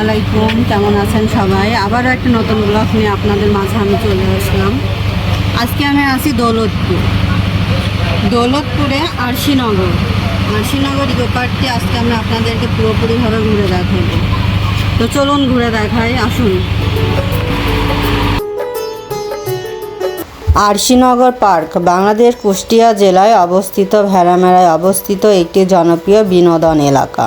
আলাইকুম, কেমন আছেন সবাই? আবারও একটা নতুন ব্লগ নিয়ে আপনাদের মাঝে আমি চলে আসলাম। আজকে আমি আছি দৌলতপুর। দৌলতপুরে আরশিনগর। আরশিনগর ইকো পার্কটি আজকে আমি আপনাদেরকে পুরোপুরিভাবে ঘুরে দেখাবো। তো চলুন ঘুরে দেখাই, আসুন। আরশিনগর পার্ক বাংলাদেশ কুষ্টিয়া জেলায় অবস্থিত, ভেড়ামেড়ায় অবস্থিত একটি জনপ্রিয় বিনোদন এলাকা।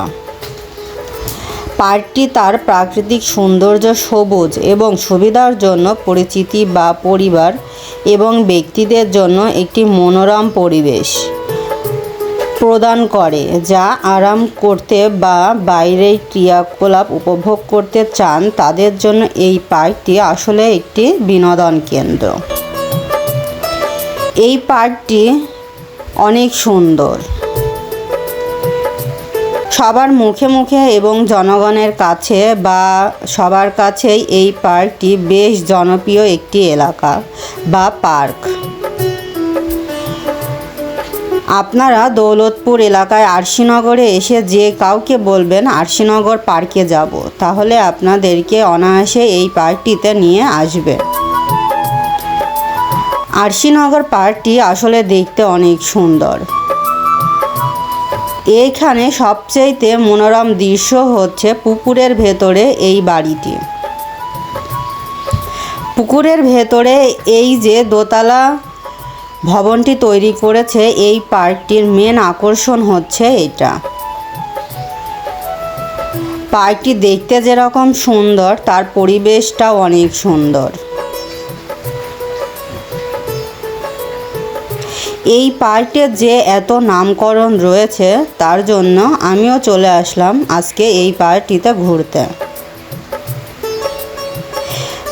পার্কটি তার প্রাকৃতিক সৌন্দর্য সবুজ এবং সুবিধার জন্য পরিচিতি বা পরিবার এবং ব্যক্তিদের জন্য একটি মনোরম পরিবেশ প্রদান করে, যা আরাম করতে বা বাইরের ক্রিয়াকলাপ উপভোগ করতে চান, তাদের জন্য এই পার্কটি আসলে একটি বিনোদন কেন্দ্র। এই পার্কটি অনেক সুন্দর। সবার মুখে মুখে এবং জনগণের কাছে বা সবার কাছেই এই পার্কটি বেশ জনপ্রিয় একটি এলাকা বা পার্ক। আপনারা দৌলতপুর এলাকায় আরশিনগরে এসে যে কাউকে বলবেন, আরশিনগর পার্কে যাব, তাহলে আপনাদেরকে অনায়াসে এই পার্কটিতে নিয়ে আসবে। আরশিনগর পার্কটি আসলে দেখতে অনেক সুন্দর। এইখানে সবচেয়েতে মনোরম দৃশ্য হচ্ছে পুকুরের ভেতরে এই বাড়িটি। পুকুরের ভেতরে এই যে দোতলা ভবনটি তৈরি করেছে, এই পার্কটির মেন আকর্ষণ হচ্ছে এটা। পার্কটি দেখতে যেরকম সুন্দর, তার পরিবেশটাও অনেক সুন্দর। এই পার্কের যে এত নামকরণ রয়েছে, তার জন্য আমিও চলে আসলাম আজকে এই পার্কটিতে ঘুরতে।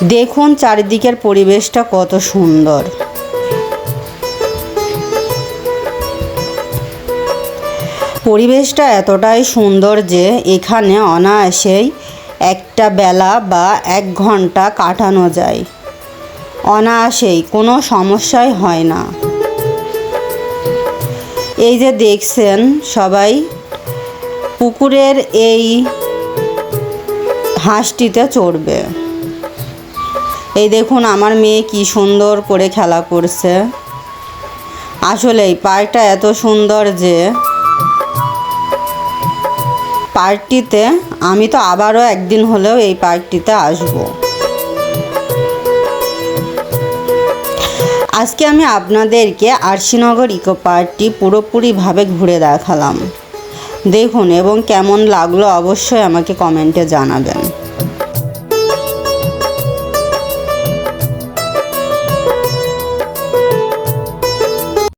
দেখুন চারিদিকের পরিবেশটা কত সুন্দর। পরিবেশটা এতটাই সুন্দর যে এখানে অনায়াসেই একটা বেলা বা এক ঘণ্টা কাটানো যায়। অনায়াসেই, কোনো সমস্যাই হয় না। এই যে দেখছেন সবাই, পুকুরের এই হাঁসটিতে চড়বে। এই দেখুন আমার মেয়ে কি সুন্দর করে খেলা করছে। আসলে এই পার্কটা এত সুন্দর যে পার্কটিতে আমি তো আবারও একদিন হলেও এই পার্কটিতে আসব। আজকে আমি আপনাদেরকে আরশিনগর ইকো পার্কটি পুরোপুরিভাবে ঘুরে দেখালাম। দেখুন এবং কেমন লাগল অবশ্যই আমাকে কমেন্টে জানাবেন।